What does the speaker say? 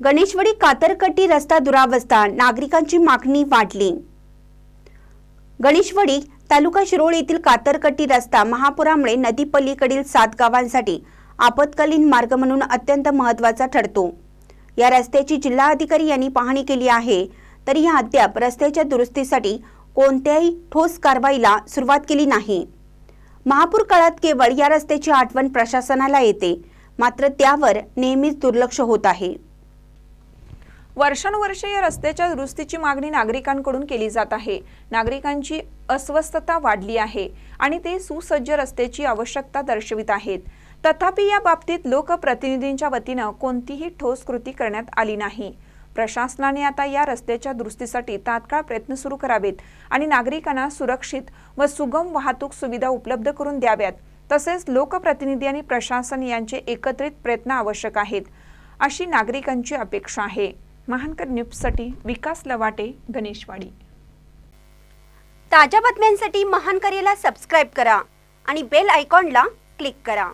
गणेशवाडी कातरकट्टी रस्ता दुरावस्था नागरिकांची मागणी वाढली. गणेशवाडी तालुका शिरोळ येथील कातरकट्टी रस्ता महापुरामुळे नदीपलीकडील सात गावांसाठी आपत्कालीन मार्ग म्हणून अत्यंत महत्त्वाचा ठरतो. या रस्त्याची जिल्हाधिकारी यांनी पाहणी केली आहे तरी अद्याप रस्त्याच्या दुरुस्तीसाठी कोणत्याही ठोस कारवाईला सुरुवात केली नाही. महापूर काळात केवळ या रस्त्याची आठवण प्रशासनाला येते मात्र त्यावर नेहमीच दुर्लक्ष होत आहे. वर्षानुवर्षे या रस्त्याच्या दुरुस्तीची मागणी नागरिकांकडून केली जात आहे. नागरिकांची अस्वस्थता वाढली आहे आणि ते सुसज्ज रस्त्याची आवश्यकता दर्शवित आहेत. तथापि या बाबतीत लोकप्रतिनिधींच्या वतीनं कोणतीही ठोस कृती करण्यात आली नाही. प्रशासनाने आता या रस्त्याच्या दुरुस्तीसाठी तात्काळ प्रयत्न सुरू करावेत आणि नागरिकांना सुरक्षित व सुगम वाहतूक सुविधा उपलब्ध करून द्याव्यात. तसेच लोकप्रतिनिधी आणि प्रशासन यांचे एकत्रित प्रयत्न आवश्यक आहेत. अशी नागरिकांची अपेक्षा आहे. महानकर न्यूजसाठी विकास लवाटे गणेशवाडी. ताज्या बातम्यांसाठी महानकरेला सबस्क्राईब करा आणि बेल आयकॉनला क्लिक करा.